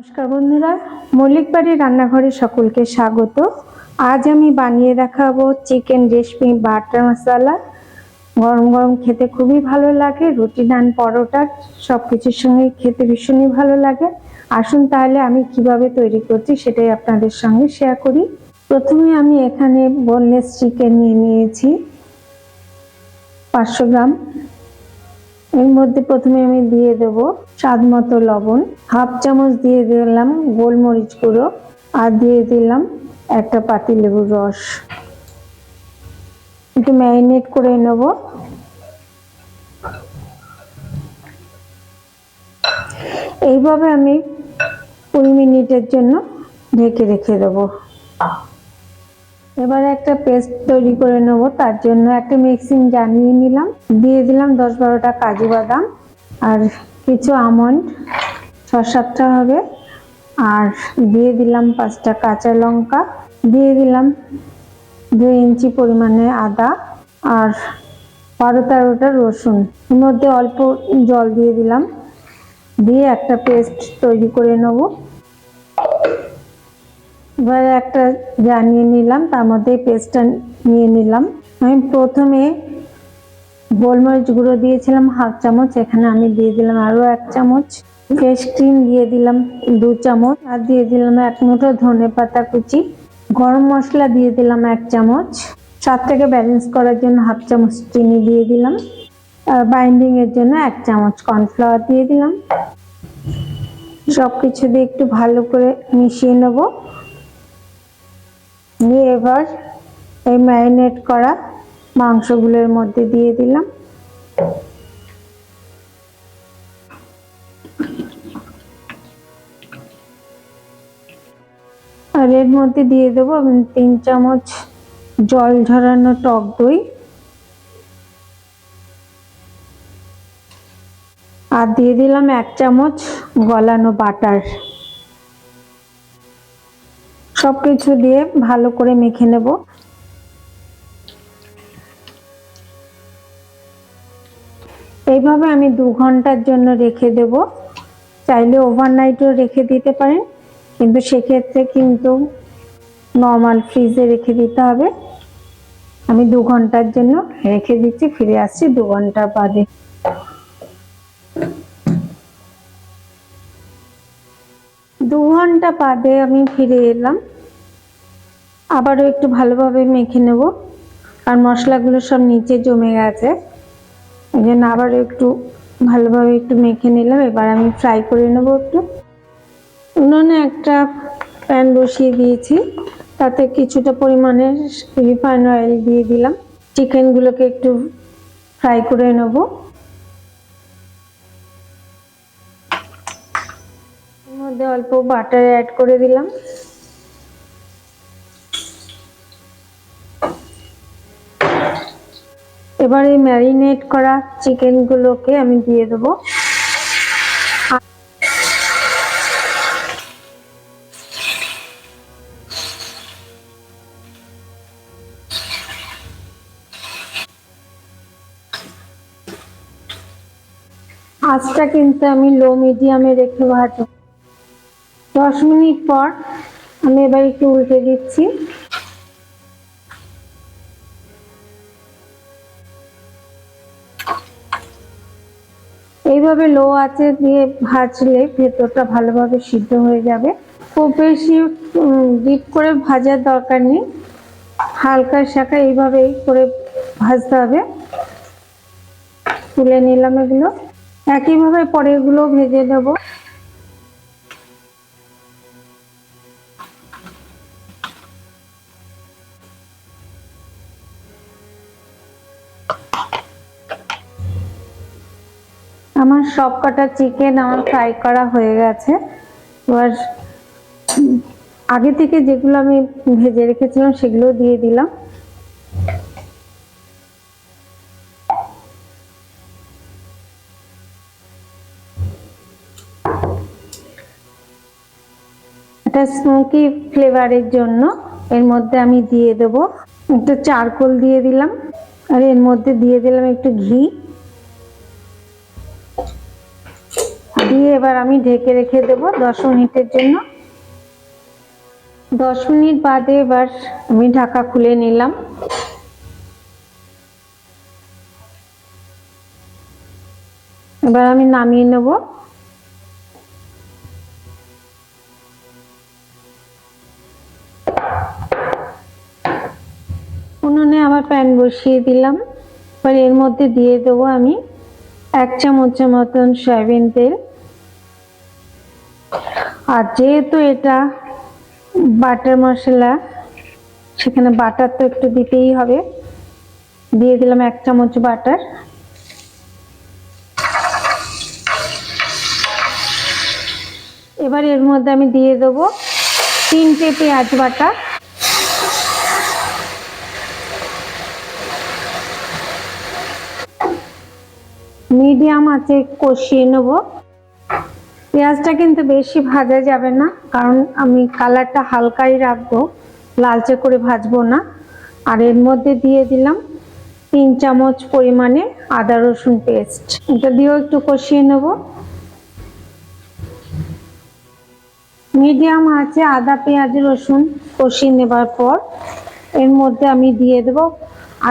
নমস্কার বন্ধুরা মল্লিক বাড়ির রান্নাঘরে সকলকে স্বাগত। আজ আমি বানিয়ে দেখাবো চিকেন রেশমি বাটার মশলা। গরম গরম খেতে খুবই ভালো লাগে, রুটি, নান, পরোটা সব কিছুর সঙ্গে খেতে ভীষণই ভালো লাগে। আসুন তাহলে আমি কীভাবে তৈরি করছি সেটাই আপনাদের সঙ্গে শেয়ার করি। প্রথমে আমি এখানে বোনলেস চিকেন নিয়ে নিয়েছি। পাঁচশো গ্রাম। এর মধ্যে প্রথমে আমি দিয়ে দেব স্বাদ মতো লবণ। হাফ চামচ দিয়ে দিলাম গোলমরিচ গুঁড়ো আর দিয়ে দিলাম একটা পাতি লেবুর রস। একটু ম্যারিনেট করে নেব। এইভাবে আমি কুড়ি মিনিটের জন্য ঢেকে রেখে দেবো। এবার একটা পেস্ট তৈরি করে নেব, তার জন্য একটা মিক্সিং জানিয়ে নিলাম। দিয়ে দিলাম দশ বারোটা কাজু বাদাম আর কিছু আমন্ড, ছ সাতটা হবে। আর দিয়ে দিলাম পাঁচটা কাঁচা লঙ্কা, দিয়ে দিলাম দুই ইঞ্চি পরিমাণে আদা আর বারো তেরোটা রসুন। এর মধ্যে অল্প জল দিয়ে দিলাম। দিয়ে একটা পেস্ট তৈরি করে নেব। এবার একটা জানিয়ে নিলাম, তার মধ্যে পেস্টটা নিয়ে নিলাম। আমি প্রথমে গোলমরিচ গুঁড়ো দিয়েছিলাম হাফ চামচ, এখানে আমি দিয়ে দিলাম আরও এক চামচ। ফ্রেশ ক্রিম দিয়ে দিলাম দু চামচ, আর দিয়ে দিলাম এক মুঠো ধনে পাতা কুচি। গরম মশলা দিয়ে দিলাম এক চামচ। স্বাদটাকে ব্যালেন্স করার জন্য হাফ চামচ চিনি দিয়ে দিলাম। আর বাইন্ডিং এর জন্য এক চামচ কর্নফ্লাওয়ার দিয়ে দিলাম। সব কিছু দিয়ে একটু ভালো করে মিশিয়ে নেব। নিয়ে এবার এই ম্যারিনেট করা মাংসগুলোর মধ্যে দিয়ে দিলাম। আর এর মধ্যে দিয়ে দেবো তিন চামচ জল ঝরানো টক দই, আর দিয়ে দিলাম এক চামচ গলানো বাটার। সবকিছু দিয়ে ভালো করে মেখে নেব। এইভাবে আমি দু ঘণ্টার জন্য রেখে দেব। চাইলে ওভারনাইটও রেখে দিতে পারেন, কিন্তু সেক্ষেত্রে কিন্তু নর্মাল ফ্রিজে রেখে দিতে হবে। আমি দু ঘণ্টার জন্য রেখে দিচ্ছি, ফিরে আসছি দু ঘণ্টার বাদে। দু ঘণ্টা বাদে আমি ফিরে এলাম। আবারও একটু ভালোভাবে মেখে নেব, আর মশলাগুলো সব নিচে জমে গেছে। এই জন্য আবারও একটু ভালোভাবে একটু মেখে নিলাম, এবার আমি ফ্রাই করে নেব একটু। উনুনে একটা প্যান বসিয়ে দিয়েছি, তাতে কিছুটা পরিমাণে রিফাইন অয়েল দিয়ে দিলাম। চিকেনগুলোকে একটু ফ্রাই করে নেব। মধ্যে অল্প বাটার অ্যাড করে দিলাম। এবার এই ম্যারিনেট করা চিকেনগুলোকে আমি দিয়ে দেবো। আঁচটা কিন্তু আমি লো মিডিয়ামে রেখে ভাজবো। দশ মিনিট পর আমি এবার একটু উল্টে দিচ্ছি। এইভাবে লো আছে দিয়ে ভাজলে ভেতরটা ভালোভাবে সিদ্ধ হয়ে যাবে। খুব বেশি ডিপ করে ভাজার দরকার নেই। হালকা শাখা এইভাবেই করে ভাজতে হবে। তুলে নিলাম এগুলো। একইভাবে পরে এগুলো ভেজে দেবো আমার সব কটা চিকেন আমার ফ্রাই করা হয়ে গেছে। এবার, আগে থেকে যেগুলো আমি ভেজে রেখেছিলাম সেগুলো দিয়ে দিলাম। এটা স্মোকি ফ্লেভারের জন্য এর মধ্যে আমি দিয়ে দেবো। একটু চারকোল দিয়ে দিলাম। আর এর মধ্যে দিয়ে দিলাম একটু ঘি। দিয়ে এবার আমি ঢেকে রেখে দেবো দশ মিনিটের জন্য। দশ মিনিট বাদে এবার আমি ঢাকা খুলে নিলাম। এবার আমি নামিয়ে নেব। উনুনে আবার প্যান বসিয়ে দিলাম। এবার এর মধ্যে দিয়ে দেবো আমি এক চামচের মতন সয়াবিন তেল। আর যেহেতু এটা বাটার মশলা, সেখানে বাটার তো একটু দিতেই হবে। দিয়ে দিলাম এক চামচ বাটার। এবার এর মধ্যে আমি দিয়ে দেবো তিনটে পেঁয়াজ বাটা। মিডিয়াম আছে কষিয়ে নেব। পেঁয়াজটা কিন্তু বেশি ভাজা যাবে না, কারণ আমি কালারটা হালকাই রাখব, লালচে করে ভাজবো না। আর এর মধ্যে দিয়ে দিলাম তিন চামচ পরিমাণে আদা রসুন পেস্ট। এটা দিয়েও একটু কষিয়ে নেব। মিডিয়াম আছে আদা, পেঁয়াজ, রসুন কষিয়ে নেবার পর এর মধ্যে আমি দিয়ে দেবো।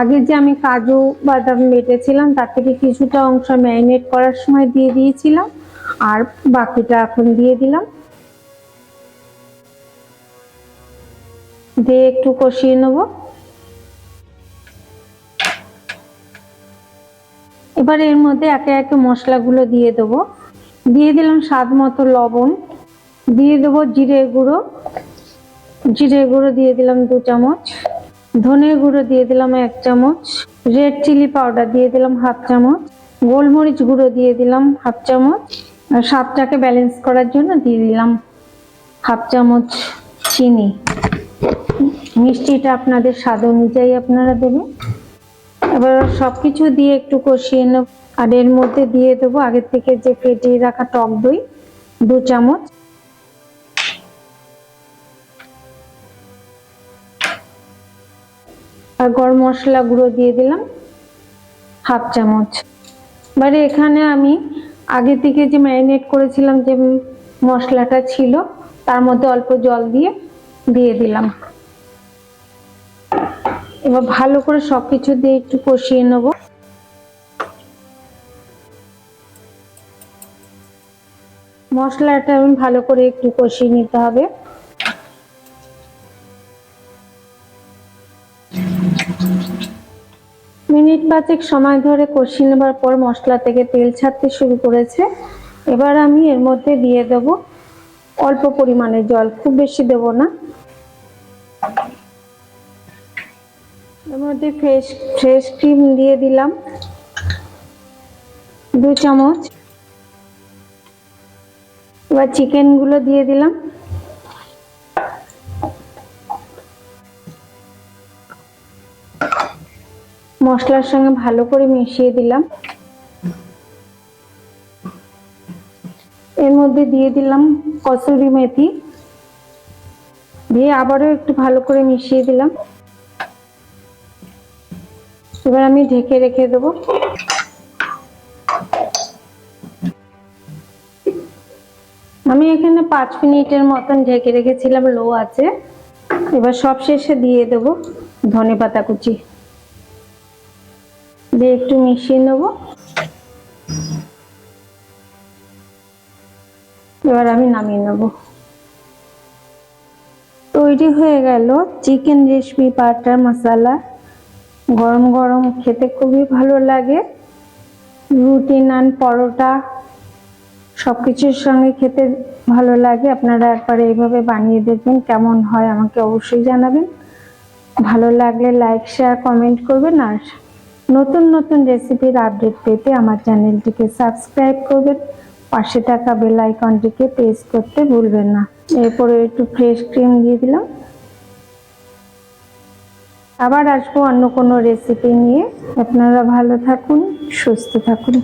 আগে যে আমি কাজু বাদাম বেটেছিলাম, তার থেকে কিছুটা অংশ ম্যারিনেট করার সময় দিয়ে দিয়েছিলাম। আর বাকিটা এখন দিয়ে দিলাম। দিয়ে একটু কষিয়ে নেব। এবার এর মধ্যে একে একে মশলাগুলো দিয়ে দেবো। দিয়ে দিলাম স্বাদ মতো লবণ। দিয়ে দেবো জিরে গুঁড়ো। জিরে গুঁড়ো দিয়ে দিলাম দু চামচ। ধনে গুঁড়ো দিয়ে দিলাম এক চামচ। রেড চিলি পাউডার দিয়ে দিলাম হাফ চামচ। গোলমরিচ গুঁড়ো দিয়ে দিলাম হাফ চামচ। স্বাদটাকে ব্যালেন্স করার জন্য দিয়ে দিলাম হাফ চামচ চিনি। মিষ্টিটা আপনাদের স্বাদ অনুযায়ী আপনারা দেবেন। এবার সব কিছু দিয়ে একটু কষিয়ে নেব। আর এর মধ্যে দিয়ে দেবো আগের থেকে যে ফেটিয়ে রাখা টক দই, দু চামচ। আর গরম মশলা গুঁড়ো দিয়ে দিলাম হাফ চামচ। এবারে এখানে আমি আগে থেকে যে ম্যারিনেট করেছিলাম যে মশলাটা ছিল, তার মধ্যে অল্প জল দিয়ে দিয়ে দিলাম। এবার ভালো করে সব কিছু দিয়ে একটু কষিয়ে নেব। মশলাটা আমি ভালো করে একটু কষিয়ে নিতে হবে। মিনিট পাঁচেক সময় ধরে কষিয়ে নেবার পর মশলা থেকে তেল ছাড়তে শুরু করেছে। এবার আমি এর মধ্যে দিয়ে দেব অল্প পরিমাণে জল, খুব বেশি দেব না। এর মধ্যে ফ্রেশ ফ্রেশ ক্রিম দিয়ে দিলাম। দু চামচ। এবার চিকেনগুলো দিয়ে দিলাম। মশলার সঙ্গে ভালো করে মিশিয়ে দিলাম। এর মধ্যে দিয়ে দিলাম কসুরি মেথি। দিয়ে আবারও একটু ভালো করে মিশিয়ে দিলাম। এবার আমি ঢেকে রেখে দেবো। আমি এখানে পাঁচ মিনিটের মতন ঢেকে রেখেছিলাম, লো আছে। এবার সব শেষে দিয়ে দেবো ধনে পাতা কুচি। দিয়ে একটু মিশিয়ে নেব। এবার আমি নামিয়ে নেব। তৈরি হয়ে গেল চিকেন রেশমি বাটার মশলা। গরম গরম খেতে খুবই ভালো লাগে। রুটি, নান, পরোটা সব কিছুর সঙ্গে খেতে ভালো লাগে। আপনারা একবার এইভাবে বানিয়ে দেখবেন কেমন হয়, আমাকে অবশ্যই জানাবেন। ভালো লাগলে লাইক শেয়ার কমেন্ট করবেন আর নতুন নতুন রেসিপির আপডেট পেতে আমার চ্যানেলটিকে সাবস্ক্রাইব করবেন। পাশে থাকা বেল আইকনটিকে প্রেস করতে ভুলবেন না। এরপরে একটু ফ্রেশ ক্রিম দিয়ে দিলাম। আবার আসব অন্য কোনো রেসিপি নিয়ে। আপনারা ভালো থাকুন, সুস্থ থাকুন।